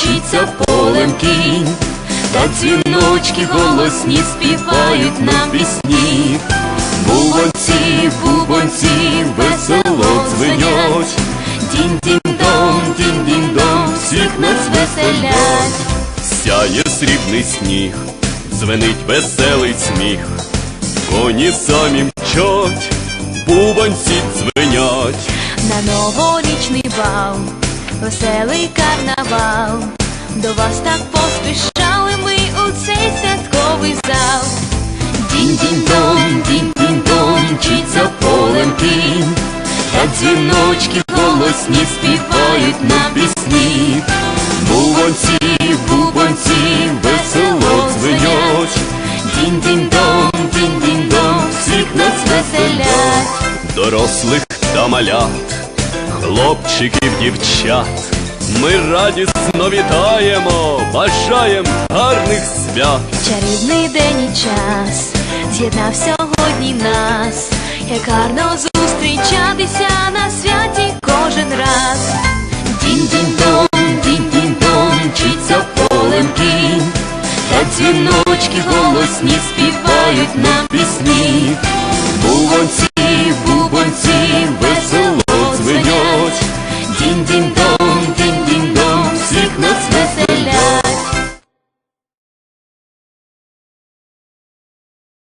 мчиться полем кінь, та дзвіночки голосні співають нам пісні. Бубонці, бубонці, весело дзвенять, Дінь-дінь-дон, дінь-дінь-дон, всіх нас веселять. Сяє срібний сніг, дзвенить веселий сміх, коні самі мчать, бубанці дзвенять. На новорічний бал, веселий карнавал. До вас так поспішали ми у цей святковий зал. Дінь-дінь-дон, дінь-дінь-дон, мчиться полем та дзвіночки голосні співають нам пісні. Бубанці, бубанці, весело дзвенять. Дінь-дінь-дон, дінь-дінь-дон, всіх нас веселять. Дорослих та малят, хлопчиків, дівчат. Ми радісно вітаємо, бажаєм гарних свят. Чарівний день і час з'єднав сьогодні нас, як гарно зустрічатися на святі кожен раз. Дінь-дінь-дон, дінь-дінь-дон, мчиться полем та дзвіночки голосні співають нам пісні.